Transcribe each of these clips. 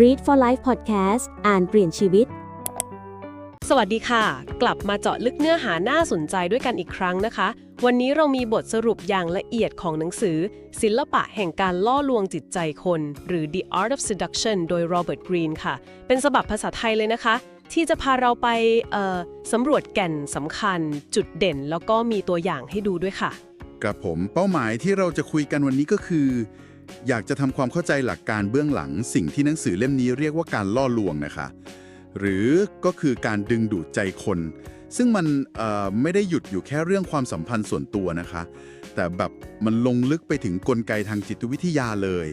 Read for Life Podcast อ่านเปลี่ยนชีวิต สวัสดีค่ะ กลับมาเจาะลึกเนื้อหาน่าสนใจด้วยกันอีกครั้งนะคะ วันนี้เรามีบทสรุปอย่างละเอียดของหนังสือ ศิลปะแห่งการล่อลวงจิตใจคน หรือ The Art of Seduction โดย Robert Greene ค่ะ เป็นฉบับภาษาไทยเลยนะคะ ที่จะพาเราไปเอ่อสำรวจแก่นสำคัญ จุดเด่น แล้วก็มีตัวอย่างให้ดูด้วยค่ะ กับผมเป้าหมายที่เราจะคุยกันวันนี้ก็คือ อยากจะทำความเข้าใจหลักการเบื้องหลัง สิ่งที่หนังสือเล่มนี้เรียกว่าการล่อลวงนะคะ หรือก็คือการดึงดูดใจคน ซึ่งมันไม่ได้หยุดอยู่แค่เรื่องความสัมพันธ์ส่วนตัวนะคะ แต่แบบมันลงลึกไปถึงกลไกทางจิตวิทยาเลย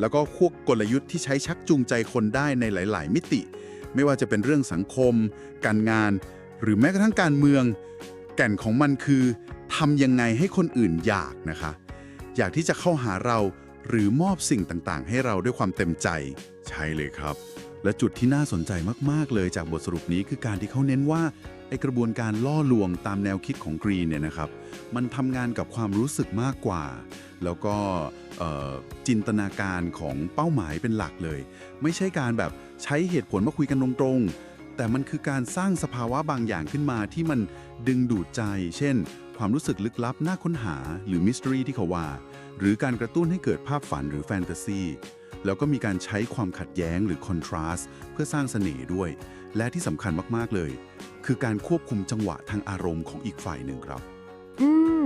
แล้วก็ควบกลยุทธ์ที่ใช้ชักจูงใจคนได้ในหลาย ๆ มิติ ไม่ว่าจะเป็นเรื่องสังคม การงาน หรือแม้กระทั่งการเมือง แก่นของมันคือทำยังไงให้คนอื่นอยากนะคะ อยากที่จะเข้าหาเรา หรือมอบสิ่งต่างๆ ให้เราด้วยความเต็มใจ ใช่เลยครับ และจุดที่น่าสนใจมาก ๆ เลยจากบทสรุปนี้คือการที่เขาเน้นว่าไอกระบวนการล่อลวงตามแนวคิดของกรีนเนี่ยนะครับ มันทำงานกับความรู้สึกมากกว่า แล้วก็จินตนาการของเป้าหมายเป็นหลักเลย ไม่ใช่การแบบใช้เหตุผลมาคุยกันตรงๆแต่มันคือการสร้างสภาวะบางอย่างขึ้นมาที่มันดึงดูดใจ เช่น ความรู้สึกลึกลับน่าค้นหาหรือมิส t รีที่เขาว่า หรือการกระตุ้นให้เกิดภาพฝันหรือแฟนตาซีแล้วก็มีการใช้ความขัดแย้งหรือคอนทราสต์เพื่อสร้างเสน่ห์ด้วย และที่สำคัญมากๆเลย คือการควบคุมจังหวะทางอารมณ์ของอีกฝ่ายหนึ่งครับ อืม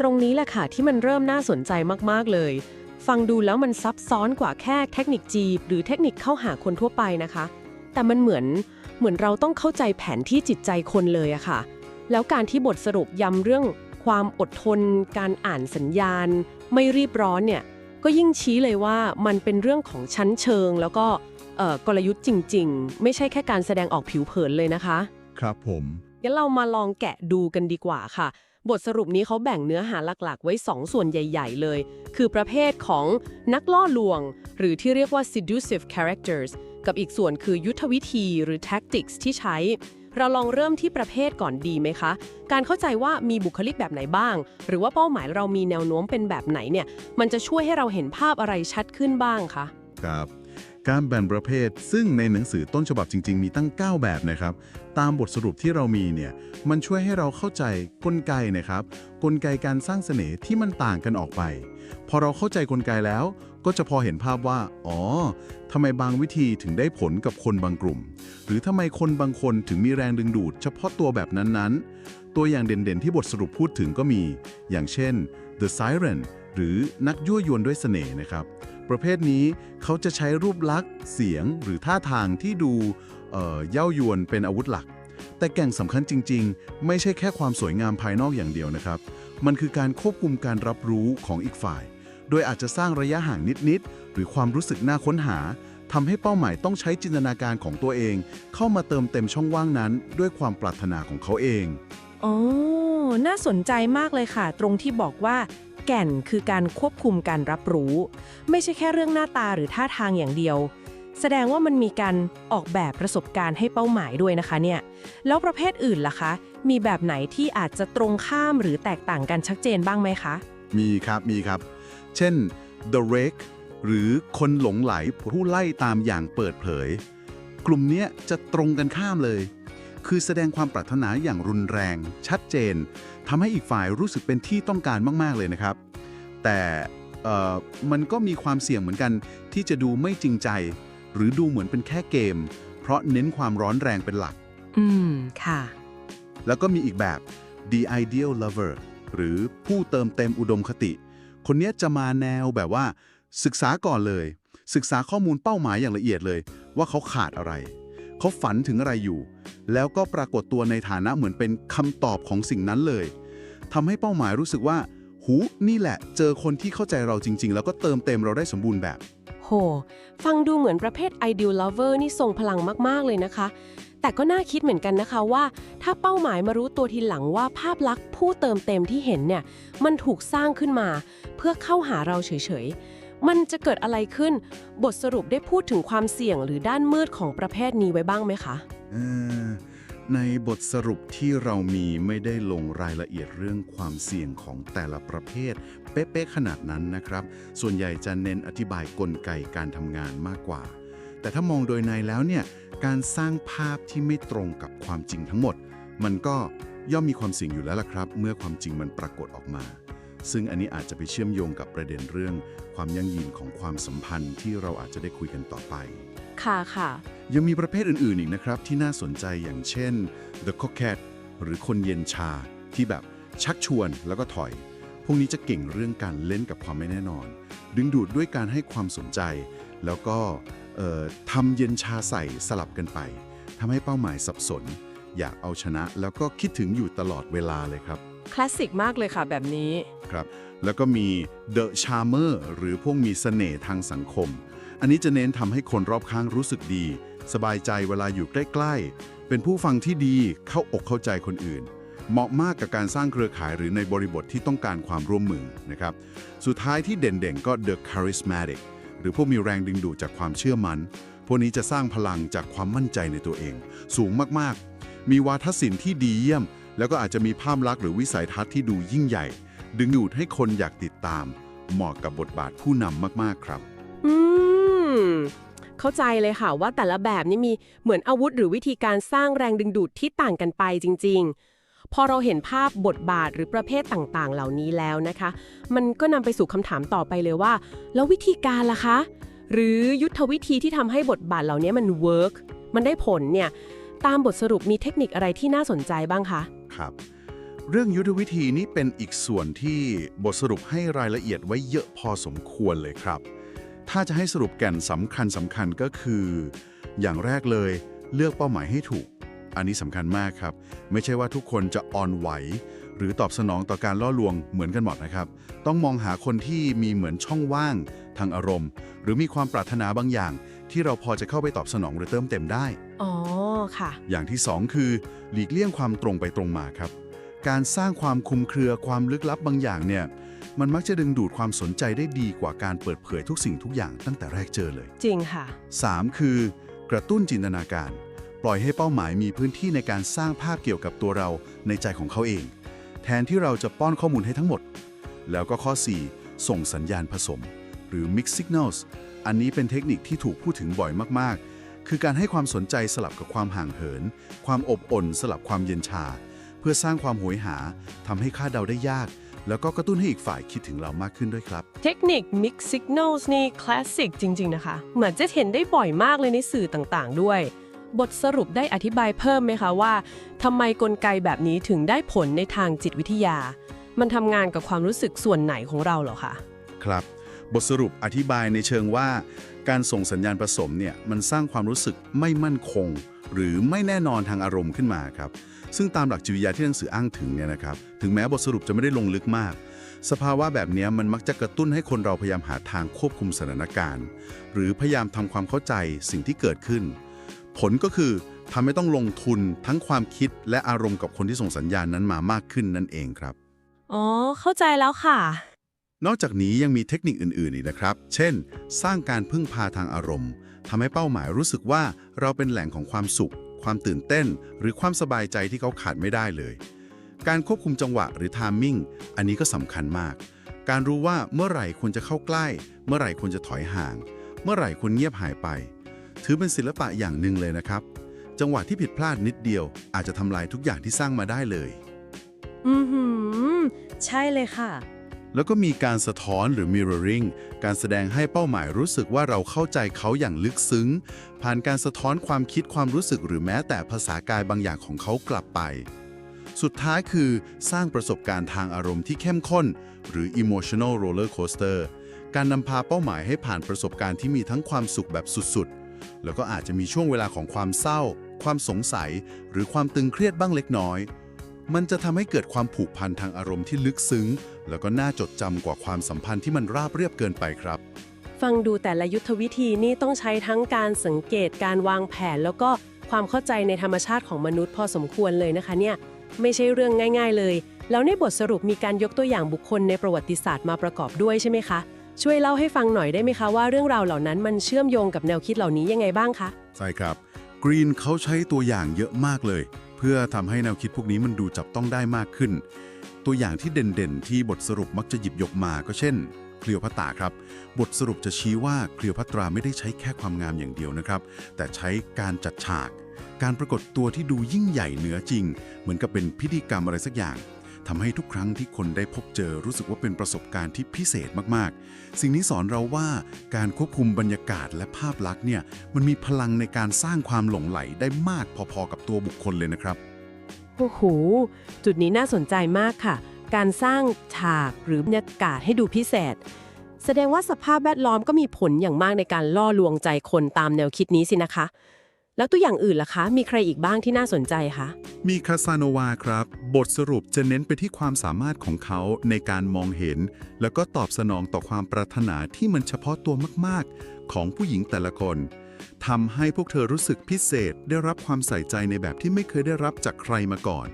ตรงนี้แหละค่ะที่มันเริ่มน่าสนใจมากๆเลย ฟังดูแล้วมันซับซ้อนกว่าแค่เทคนิคจีบ หรือเทคนิคเข้าหาคนทั่วไปนะคะ แต่มันเหมือนเหมือนเราต้องเข้าใจแผนที่จิตใจคนเลยอะค่ะ แล้วการที่บทสรุปย้ำเรื่องความอดทน การอ่านสัญญาณ ไม่รีบร้อนเนี่ยก็ยิ่งชี้เลยว่ามันเป็นเรื่องของชั้นเชิง แล้วก็เอ่อกลยุทธ์จริง ๆ ไม่ใช่แค่การแสดงออกผิวเผินเลยนะคะ ครับผมงั้นเรามาลองแกะดูกันดีกว่าค่ะ บทสรุปนี้เขาแบ่งเนื้อหาหลักๆ ไว้ 2 ส่วนใหญ่ ๆ เลย คือประเภทของนักล่อลวง หรือที่เรียกว่า seductive characters กับอีกส่วนคือยุทธวิธีหรือ tactics ที่ใช้ เราลองเริ่มที่ประเภทก่อนดีไหมคะ การเข้าใจว่ามีบุคลิกแบบไหนบ้าง หรือว่าเป้าหมายเรามีแนวโน้มเป็นแบบไหนเนี่ย มันจะช่วยให้เราเห็นภาพอะไรชัดขึ้นบ้างคะ ครับ การแบ่งประเภท ซึ่งในหนังสือต้นฉบับจริง ๆ มีตั้ง 9 แบบนะครับ ตามบทสรุปที่เรามีเนี่ย มันช่วยให้เราเข้าใจกลไกนะครับ กลไกการสร้างเสน่ห์ที่มันต่างกันออกไป พอเราเข้าใจกลไกแล้ว ก็จะพอเห็นภาพว่า อ๋อทำไมบางวิธีถึงได้ผลกับคนบางกลุ่ม หรือทำไมคนบางคนถึงมีแรงดึงดูด เฉพาะตัวแบบนั้นๆ ตัวอย่างเด่นๆ ที่บทสรุปพูดถึงก็มี อย่างเช่น The Siren หรือนักยั่วยวนด้วยเสน่ห์นะครับ ประเภทนี้เขาจะใช้รูปลักษณ์ เสียงหรือท่าทางที่ดูเอ่อเย้ายวนเป็นอาวุธหลัก แต่แก่งสำคัญจริง ๆ ไม่ใช่แค่ความสวยงามภายนอกอย่างเดียวนะครับ มันคือการควบคุมการรับรู้ของอีกฝ่าย โดยอาจจะสร้างระยะห่างนิด ๆ หรือความรู้สึกน่าค้นหาทำให้เป้าหมายต้องใช้จินตนาการของตัวเอง เข้ามาเติมเต็มช่องว่างนั้น ด้วยความปรารถนาของเขาเอง อ๋อ น่าสนใจมากเลยค่ะ ตรงที่บอกว่า แก่นคือการควบคุมการรับรู้ ไม่ใช่แค่เรื่องหน้าตาหรือท่าทางอย่างเดียว แสดงว่ามันมีการออกแบบประสบการณ์ให้เป้าหมายด้วยนะคะเนี่ย แล้วประเภทอื่นล่ะคะ มีแบบไหนที่อาจจะตรงข้ามหรือแตกต่างกันชัดเจนบ้างไหมคะ มีครับมีครับ เช่น The Rake หรือคนหลงไหลผู้ไล่ตามอย่างเปิดเผย กลุ่มเนี้ยจะตรงกันข้ามเลย คือแสดงความปรารถนาอย่างรุนแรง ชัดเจน ทำให้อีกฝ่ายรู้สึกเป็นที่ต้องการมาก ๆ เลยนะครับ แต่เอ่อมันก็มีความเสี่ยงเหมือนกันที่จะดูไม่จริงใจ หรือดูเหมือนเป็นแค่เกม เพราะเน้นความร้อนแรงเป็นหลัก อืม ค่ะ แล้วก็มีอีกแบบ the ideal lover หรือผู้เติมเต็มอุดมคติ คนเนี้ยจะมาแนวแบบว่า ศึกษาก่อนเลย ศึกษาข้อมูลเป้าหมายอย่างละเอียดเลย ว่าเขาขาดอะไร เขาฝันถึงอะไรอยู่ แล้วก็ปรากฏตัวในฐานะเหมือนเป็นคำตอบของสิ่งนั้นเลยทำให้เป้าหมายรู้สึกว่า หูนี่แหละ เจอคนที่เข้าใจเราจริง ๆ แล้วก็เติมเต็มเราได้สมบูรณ์แบบ โห ฟังดูเหมือนประเภท ideal lover นี่ทรงพลังมาก ๆ เลยนะคะ แต่ก็น่าคิดเหมือนกันนะคะว่า ถ้าเป้าหมายมารู้ตัวทีหลังว่าภาพลักษณ์ผู้เติมเต็มที่เห็นเนี่ย มันถูกสร้างขึ้นมา เพื่อเข้าหาเราเฉยๆ มันจะเกิดอะไรขึ้น บทสรุปได้พูดถึงความเสี่ยงหรือด้านมืดของประเภทนี้ไว้บ้างไหมคะเอ่อในบทสรุปที่เรามีไม่ได้ลงรายละเอียดเรื่องความเสี่ยงของแต่ละประเภท เป๊ะๆขนาดนั้นนะครับ ส่วนใหญ่จะเน้นอธิบายกลไกการทำงานมากกว่า แต่ถ้ามองโดยในแล้วเนี่ยการสร้างภาพที่ไม่ตรงกับความจริงทั้งหมด มันก็ย่อมมีความเสี่ยงอยู่แล้วล่ะครับ เมื่อความจริงมันปรากฏออกมา ซึ่งอันนี้อาจจะไปเชื่อมโยงกับประเด็นเรื่อง ความยั่งยืนของความสัมพันธ์ที่เราอาจจะได้คุยกันต่อไป ค่ะค่ะ ยังมีประเภทอื่นๆอีกนะครับ ที่น่าสนใจอย่างเช่น the coquette หรือคนเย็นชา ที่แบบชักชวนแล้วก็ถอย พวกนี้จะเก่งเรื่องการเล่นกับความไม่แน่นอน ดึงดูดด้วยการให้ความสนใจ แล้วก็เอ่อทำเย็นชาใส่สลับกันไปทำให้เป้าหมายสับสน อยากเอาชนะแล้วก็คิดถึงอยู่ตลอดเวลาเลยครับ คลาสสิกมากเลยค่ะแบบนี้ ครับแล้วก็มี The Charmer หรือพวกมีเสน่ห์ทางสังคม อันนี้จะเน้นทำให้คนรอบข้างรู้สึกดี สบายใจเวลาอยู่ใกล้ๆ เป็นผู้ฟังที่ดีเข้าอกเข้าใจคนอื่น เหมาะมากกับการสร้างเครือข่ายหรือในบริบทที่ต้องการความร่วมมือนะครับ สุดท้ายที่เด่นๆก็ The Charismatic หรือพวกมีแรงดึงดูดจากความเชื่อมัน่น พวกนี้จะสร้างพลังจากความมั่นใจในตัวเอง สูงมากๆ มีวาทศิลป์ที่ดีเยี่ยม แล้วก็อาจจะมีภาพลักษณ์หรือวิสัยทัศน์ที่ดูยิ่งใหญ่ ดึงดูดให้คนอยากติดตาม เหมาะกับบทบาทผู้นำมากๆครับ อืม เข้าใจเลยค่ะว่าแต่ละแบบนี้มีเหมือนอาวุธหรือวิธีการสร้างแรงดึงดูดที่ต่างกันไปจริง ๆ พอเราเห็นภาพบทบาทหรือประเภทต่างๆ เหล่านี้แล้วนะคะ มันก็นำไปสู่คำถามต่อไปเลยว่า แล้ววิธีการล่ะคะ หรือยุทธวิธีที่ทำให้บทบาทเหล่านี้มันเวิร์กมันได้ผลเนี่ยตามบทสรุปมีเทคนิคอะไรที่น่าสนใจบ้างคะ ครับ เรื่องยุทธวิธีนี้เป็นอีกส่วนที่บทสรุปให้รายละเอียดไว้เยอะพอสมควรเลยครับ ถ้าจะให้สรุปแก่นสำคัญสำคัญก็คือ อย่างแรกเลยเลือกเป้าหมายให้ถูก อันนี้สำคัญมากครับ ไม่ใช่ว่าทุกคนจะอ่อนไหว หรือตอบสนองต่อการล่อลวงเหมือนกันหมดนะครับ ต้องมองหาคนที่มีเหมือนช่องว่าง ทางอารมณ์ หรือมีความปรารถนาบางอย่าง ที่เราพอจะเข้าไปตอบสนองหรือเติมเต็มได้ อ๋อ ค่ะ อย่างที่สองคือ หลีกเลี่ยงความตรงไปตรงมาครับ การสร้างความคลุมเครือความลึกลับบางอย่างเนี่ยมันมักจะดึงดูดความสนใจได้ดีกว่าการเปิดเผยทุกสิ่งทุกอย่างตั้งแต่แรกเจอเลย จริงค่ะ 3. คือ กระตุ้นจินตนาการ ปล่อยให้เป้าหมายมีพื้นที่ในการสร้างภาพเกี่ยวกับตัวเราในใจของเขาเอง แทนที่เราจะป้อนข้อมูลให้ทั้งหมด แล้วก็ข้อ 4 ส่งสัญญาณผสม หรือ mix signals อันนี้เป็นเทคนิคที่ถูกพูดถึงบ่อยมากๆ คือการให้ความสนใจสลับกับความห่างเหิน ความอบอุ่นสลับความเย็นชา เพื่อสร้างความโหยหาทำให้คาดเดาได้ยาก แล้วก็กระตุ้นให้อีกฝ่ายคิดถึงเรามากขึ้นด้วยครับ เทคนิค Mix Signals นี่คลาสสิกจริง ๆ นะคะ เหมือนจะเห็นได้บ่อยมากเลยในสื่อต่างๆ ด้วย บทสรุปได้อธิบายเพิ่มไหมคะว่าทำไมกลไกแบบนี้ถึงได้ผลในทางจิตวิทยา มันทำงานกับความรู้สึกส่วนไหนของเราเหรอคะ ครับ บทสรุปอธิบายในเชิงว่า การส่งสัญญาณผสมเนี่ยมันสร้างความรู้สึกไม่มั่นคง หรือไม่แน่นอนทางอารมณ์ขึ้นมาครับซึ่งตามหลักจิตวิทยาที่หนังสืออ้างถึงเนี่ยนะครับถึงแม้บทสรุปจะไม่ได้ลงลึกมาก สภาวะแบบนี้มันมักจะกระตุ้นให้คนเราพยายามหาทางควบคุมสถานการณ์ หรือพยายามทำความเข้าใจสิ่งที่เกิดขึ้น ผลก็คือทำให้ต้องลงทุนทั้งความคิดและอารมณ์กับคนที่ส่งสัญญาณนั้นมามากขึ้นนั่นเองครับ อ๋อ เข้าใจแล้วค่ะ นอกจากนี้ยังมีเทคนิคอื่นๆอีกนะครับ เช่น สร้างการพึ่งพาทางอารมณ์ทำให้เป้าหมายรู้สึกว่าเราเป็นแหล่งของความสุข ความตื่นเต้น หรือความสบายใจที่เขาขาดไม่ได้เลย การควบคุมจังหวะหรือ timing อันนี้ก็สำคัญมาก การรู้ว่าเมื่อไหร่ควรจะเข้าใกล้ เมื่อไหร่ควรจะถอยห่าง เมื่อไหร่ควรเงียบหายไป ถือเป็นศิลปะอย่างหนึ่งเลยนะครับ จังหวะที่ผิดพลาดนิดเดียว อาจจะทำลายทุกอย่างที่สร้างมาได้เลย อือหือ ใช่เลยค่ะ แล้วก็มีการสะท้อนหรือ mirroring การแสดงให้เป้าหมายรู้สึกว่าเราเข้าใจเขาอย่างลึกซึ้ง ผ่านการสะท้อนความคิดความรู้สึกหรือแม้แต่ภาษากายบางอย่างของเขากลับไป สุดท้ายคือสร้างประสบการณ์ทางอารมณ์ที่เข้มข้น หรือ emotional roller coaster การนำพาเป้าหมายให้ผ่านประสบการณ์ที่มีทั้งความสุขแบบสุดๆ แล้วก็อาจจะมีช่วงเวลาของความเศร้า ความสงสัย หรือความตึงเครียดบ้างเล็กน้อย มันจะทำให้เกิดความผูกพันทางอารมณ์ที่ลึกซึ้ง แล้วก็น่าจดจำกว่าความสัมพันธ์ที่มันราบเรียบเกินไปครับ ฟังดูแต่ละยุทธวิธีนี่ต้องใช้ทั้งการสังเกตการวางแผน แล้วก็ความเข้าใจในธรรมชาติของมนุษย์พอสมควรเลยนะคะเนี่ยไม่ใช่เรื่องง่าย ๆ เลย แล้วในบทสรุปมีการยกตัวอย่างบุคคลในประวัติศาสตร์มาประกอบด้วยใช่ไหมคะ ช่วยเล่าให้ฟังหน่อยได้ไหมคะว่าเรื่องราวเหล่านั้นมันเชื่อมโยงกับแนวคิดเหล่านี้ยังไงบ้างคะ ใช่ครับ กรีนเขาใช้ตัวอย่างเยอะมากเลยเพื่อทำให้แนวคิดพวกนี้มันดูจับต้องได้มากขึ้น ตัวอย่างที่เด่นๆ ที่บทสรุปมักจะหยิบยกมาก็เช่นเคลียวพัตราครับ บทสรุปจะชี้ว่าเคลียวพัตราไม่ได้ใช้แค่ความงามอย่างเดียวนะครับ แต่ใช้การจัดฉาก การปรากฏตัวที่ดูยิ่งใหญ่เหนือจริง เหมือนกับเป็นพิธีกรรมอะไรสักอย่าง ทำให้ทุกครั้งที่คนได้พบเจอรู้สึกว่าเป็นประสบการณ์ที่พิเศษมากๆ สิ่งนี้สอนเราว่าการควบคุมบรรยากาศและภาพลักษณ์เนี่ยมันมีพลังในการสร้างความหลงไหลได้มากพอๆกับตัวบุคคลเลยนะครับ โอ้โห จุดนี้น่าสนใจมากค่ะ การสร้างฉากหรือบรรยากาศให้ดูพิเศษ แสดงว่าสภาพแวดล้อมก็มีผลอย่างมากในการล่อลวงใจคนตามแนวคิดนี้สินะคะ แล้วตัวอย่างอื่นล่ะคะ มีใครอีกบ้างที่น่าสนใจคะ มีคาซานโนวาครับ บทสรุปจะเน้นไปที่ความสามารถของเขาในการมองเห็น แล้วก็ตอบสนองต่อความปรารถนาที่มันเฉพาะตัวมาก ๆ ของผู้หญิงแต่ละคนทำให้พวกเธอรู้สึกพิเศษ ได้รับความใส่ใจในแบบที่ไม่เคยได้รับจากใครมาก่อน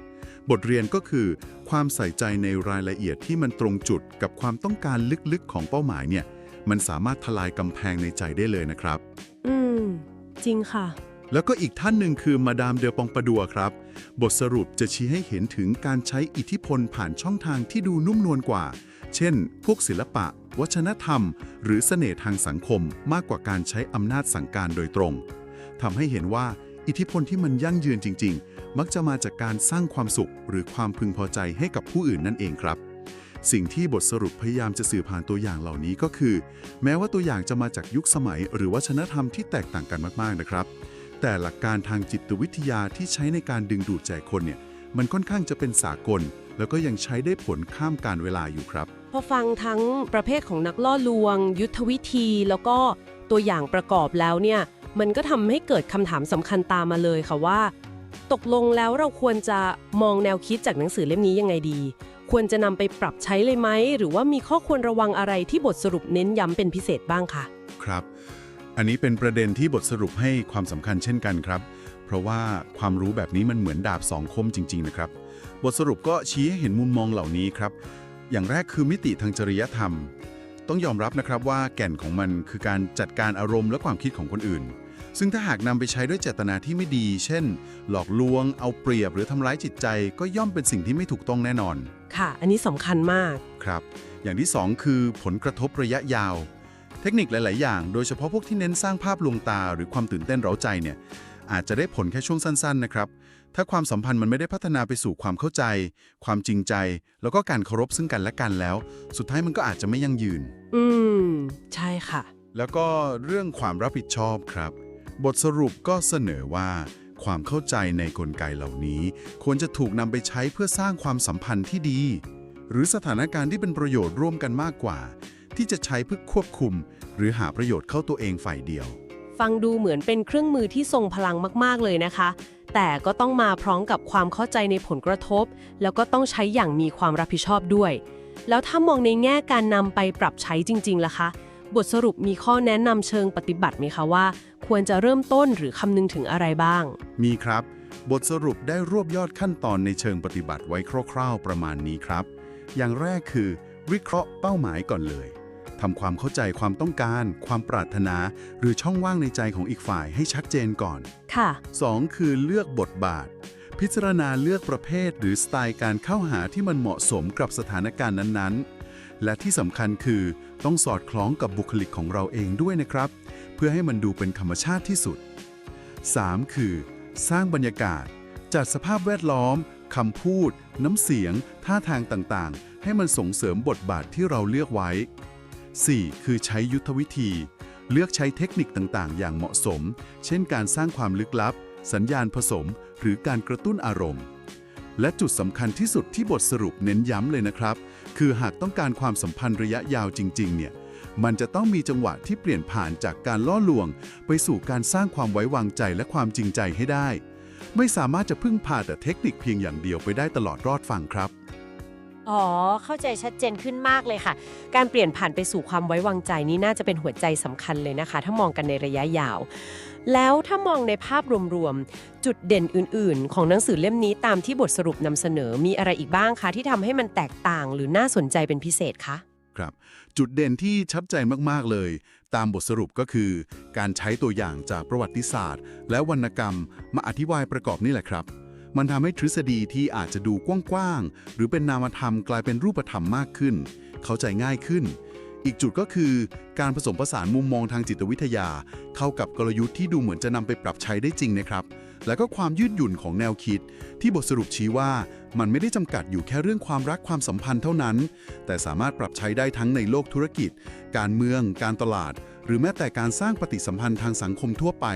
บทเรียนก็คือ ความใส่ใจในรายละเอียดที่มันตรงจุดกับความต้องการลึกๆของเป้าหมายเนี่ย มันสามารถทลายกำแพงในใจได้เลยนะครับ อืม จริงค่ะ แล้วก็อีกท่านหนึ่งคือมาดามเดลปองปาดัวครับ บทสรุปจะชี้ให้เห็นถึงการใช้อิทธิพลผ่านช่องทางที่ดูนุ่มนวลกว่า เช่น พวกศิลปะ วัฒนธรรม หรือเสน่ห์ทางสังคมมากกว่าการใช้อำนาจสั่งการโดยตรงทำให้เห็นว่าอิทธิพลที่มันยั่งยืนจริง ๆ มักจะมาจากการสร้างความสุข หรือความพึงพอใจให้กับผู้อื่นนั่นเองครับสิ่งที่บทสรุปพยายามจะสื่อผ่านตัวอย่างเหล่านี้ก็คือ แม้ว่าตัวอย่างจะมาจากยุคสมัย หรือวัฒนธรรมที่แตกต่างกันมากๆนะครับ แต่หลักการทางจิตวิทยาที่ใช้ในการดึงดูดใจคนเนี่ยมันค่อนข้างจะเป็นสากล แล้วก็ยังใช้ได้ผลข้ามการเวลาอยู่ครับ พอฟังทั้งประเภทของนักล่อลวง ยุทธวิธี แล้วก็ตัวอย่างประกอบแล้วเนี่ยมันก็ทำให้เกิดคำถามสำคัญตามมาเลยค่ะว่า ตกลงแล้วเราควรจะมองแนวคิดจากหนังสือเล่มนี้ยังไงดี ควรจะนำไปปรับใช้เลยไหม หรือว่ามีข้อควรระวังอะไรที่บทสรุปเน้นย้ำเป็นพิเศษบ้างคะครับ อันนี้เป็นประเด็นที่บทสรุปให้ความสำคัญเช่นกันครับ เพราะว่าความรู้แบบนี้มันเหมือนดาบสองคมจริง ๆ นะครับ บทสรุปก็ชี้ให้เห็นมุมมองเหล่านี้ครับ อย่างแรกคือมิติทางจริยธรรม ต้องยอมรับนะครับว่าแก่นของมันคือการจัดการอารมณ์และความคิดของคนอื่น ซึ่งถ้าหากนำไปใช้ด้วยเจตนาที่ไม่ดี เช่น หลอกลวง เอาเปรียบ หรือทำร้ายจิตใจ ก็ย่อมเป็นสิ่งที่ไม่ถูกต้องแน่นอน ค่ะ อันนี้สำคัญมาก ครับ อย่างที่2คือผลกระทบระยะยาว เทคนิคหลาย ๆ อย่าง โดยเฉพาะพวกที่เน้นสร้างภาพลวงตาหรือความตื่นเต้นเร้าใจเนี่ยอาจจะได้ผลแค่ช่วงสั้น ๆ นะครับ ถ้าความสัมพันธ์มันไม่ได้พัฒนาไปสู่ความเข้าใจ ความจริงใจ แล้วก็การเคารพซึ่งกันและกันแล้ว สุดท้ายมันก็อาจจะไม่ยั่งยืน อืม ใช่ค่ะ แล้วก็เรื่องความรับผิดชอบครับ บทสรุปก็เสนอว่า ความเข้าใจในกลไกเหล่านี้ ควรจะถูกนำไปใช้เพื่อสร้างความสัมพันธ์ที่ดี หรือสถานการณ์ที่เป็นประโยชน์ร่วมกันมากกว่า ที่จะใช้เพื่อควบคุม หรือหาประโยชน์เข้าตัวเองฝ่ายเดียว ฟังดูเหมือนเป็นเครื่องมือที่ทรงพลังมาก ๆ เลยนะคะ แต่ก็ต้องมาพร้อมกับความเข้าใจในผลกระทบ แล้วก็ต้องใช้อย่างมีความรับผิดชอบด้วย แล้วถ้ามองในแง่การนำไปปรับใช้จริง ๆล่ะคะ บทสรุปมีข้อแนะนำเชิงปฏิบัติไหมคะว่า ควรจะเริ่มต้นหรือคำนึงถึงอะไรบ้าง มีครับ บทสรุปได้รวบยอดขั้นตอนในเชิงปฏิบัติไว้คร่าว ๆ ประมาณนี้ครับ อย่างแรกคือ วิเคราะห์เป้าหมายก่อนเลย ทำความเข้าใจความต้องการ ความปรารถนา หรือช่องว่างในใจของอีกฝ่ายให้ชัดเจนก่อน ค่ะ 2. คือเลือกบทบาท พิจารณาเลือกประเภท หรือสไตล์การเข้าหาที่มันเหมาะสมกับสถานการณ์นั้นๆ และที่สำคัญคือต้องสอดคล้องกับบุคลิกของเราเองด้วยนะครับ เพื่อให้มันดูเป็นธรรมชาติที่สุด 3. คือ สร้างบรรยากาศ จัดสภาพแวดล้อมคำพูด น้ำเสียง ท่าทางต่างๆ ให้มันส่งเสริมบทบาทที่เราเลือกไว้ 4. คือใช้ยุทธวิธี เลือกใช้เทคนิคต่างๆ อย่างเหมาะสม เช่นการสร้างความลึกลับ สัญญาณผสม หรือการกระตุ้นอารมณ์ และจุดสำคัญที่สุดที่บทสรุปเน้นย้ำเลยนะครับ คือหากต้องการความสัมพันธ์ระยะยาวจริง ๆ เนี่ย มันจะต้องมีจังหวะที่เปลี่ยนผ่านจากการล่อลวง ไปสู่การสร้างความไว้วางใจและความจริงใจให้ได้ ไม่สามารถจะพึ่งพาแต่เทคนิคเพียงอย่างเดียวไปได้ตลอดรอดฟังครับ อ๋อ เข้าใจชัดเจนขึ้นมากเลยค่ะ การเปลี่ยนผ่านไปสู่ความไว้วางใจนี่น่าจะเป็นหัวใจสำคัญเลยนะคะ ถ้ามองกันในระยะยาว แล้วถ้ามองในภาพรวมๆ จุดเด่นอื่นๆ ของหนังสือเล่มนี้ตามที่บทสรุปนำเสนอมีอะไรอีกบ้างคะ ที่ทำให้มันแตกต่างหรือน่าสนใจเป็นพิเศษคะ ครับจุดเด่นที่ชัดเจนมากๆเลย ตามบทสรุปก็คือ การใช้ตัวอย่างจากประวัติศาสตร์ และวรรณกรรมมาอธิบายประกอบนี่แหละครับ มันทำให้ทฤษฎีที่อาจจะดูกว้างๆ หรือเป็นนามธรรมกลายเป็นรูปธรรมมากขึ้น เข้าใจง่ายขึ้น อีกจุดก็คือ การผสมผสานมุมมองทางจิตวิทยา เข้ากับกลยุทธ์ที่ดูเหมือนจะนำไปปรับใช้ได้จริงนะครับ แล้วก็ความยืดหยุ่นของแนวคิด ที่บทสรุปชี้ว่ามันไม่ได้จำกัดอยู่แค่เรื่องความรักความสัมพันธ์เท่านั้น แต่สามารถปรับใช้ได้ทั้งในโลกธุรกิจ การเมือง การตลาด รือแม้แต่การสร้างปฏิสัมพันธ์ทางสังคมทั่วไป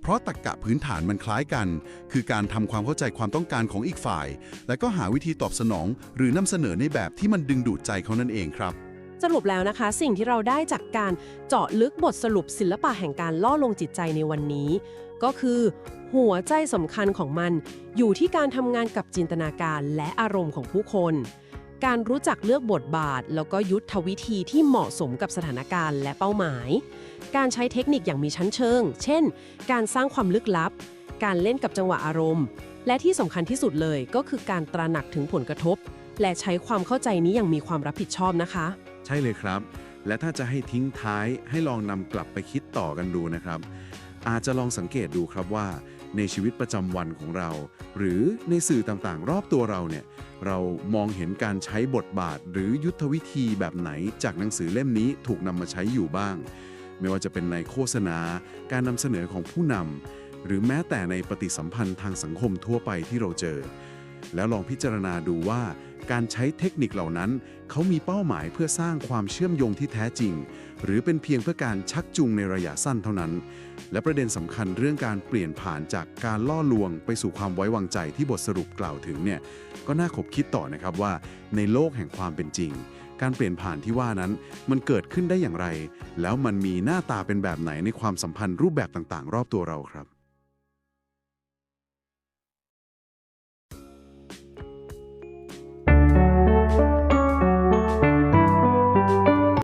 เพราะตรรกะพื้นฐานมันคล้ายกัน คือการทำความเข้าใจความต้องการของอีกฝ่าย และก็หาวิธีตอบสนอง หรือนำเสนอในแบบที่มันดึงดูดใจเขานั่นเองครับสรุปแล้วนะคะ สิ่งที่เราได้จากการเจาะลึกบทสรุปศิลปะแห่งการล่อลงจิตใจในวันนี้ ก็คือ หัวใจสำคัญของมัน อยู่ที่การทำงานกับจินตนาการและอารมณ์ของผู้คน การรู้จักเลือกบทบาท แล้วก็ยุทธวิธีที่เหมาะสมกับสถานการณ์และเป้าหมาย การใช้เทคนิคอย่างมีชั้นเชิง เช่น การสร้างความลึกลับ การเล่นกับจังหวะอารมณ์ และที่สำคัญที่สุดเลยก็คือการตระหนักถึงผลกระทบ และใช้ความเข้าใจนี้อย่างมีความรับผิดชอบนะคะ ใช่เลยครับ และถ้าจะให้ทิ้งท้ายให้ลองนำกลับไปคิดต่อกันดูนะครับ อาจจะลองสังเกตดูครับว่า ในชีวิตประจำวันของเรา หรือในสื่อต่างๆ รอบตัวเราเนี่ยเรามองเห็นการใช้บทบาท หรือยุทธวิธีแบบไหนจากหนังสือเล่มนี้ถูกนำมาใช้อยู่บ้าง ไม่ว่าจะเป็นในโฆษณา การนำเสนอของผู้นำหรือแม้แต่ในปฏิสัมพันธ์ทางสังคมทั่วไปที่เราเจอ แล้วลองพิจารณาดูว่า การใช้เทคนิคเหล่านั้น เขามีเป้าหมายเพื่อสร้างความเชื่อมโยงที่แท้จริง หรือเป็นเพียงเพื่อการชักจูงในระยะสั้นเท่านั้น และประเด็นสำคัญเรื่องการเปลี่ยนผ่านจากการล่อลวง ไปสู่ความไว้วางใจที่บทสรุปกล่าวถึงเนี่ยก็น่าขบคิดต่อนะครับว่า ในโลกแห่งความเป็นจริง การเปลี่ยนผ่านที่ว่านั้น มันเกิดขึ้นได้อย่างไร แล้วมันมีหน้าตาเป็นแบบไหนในความสัมพันธ์รูปแบบต่างๆ รอบตัวเราครับ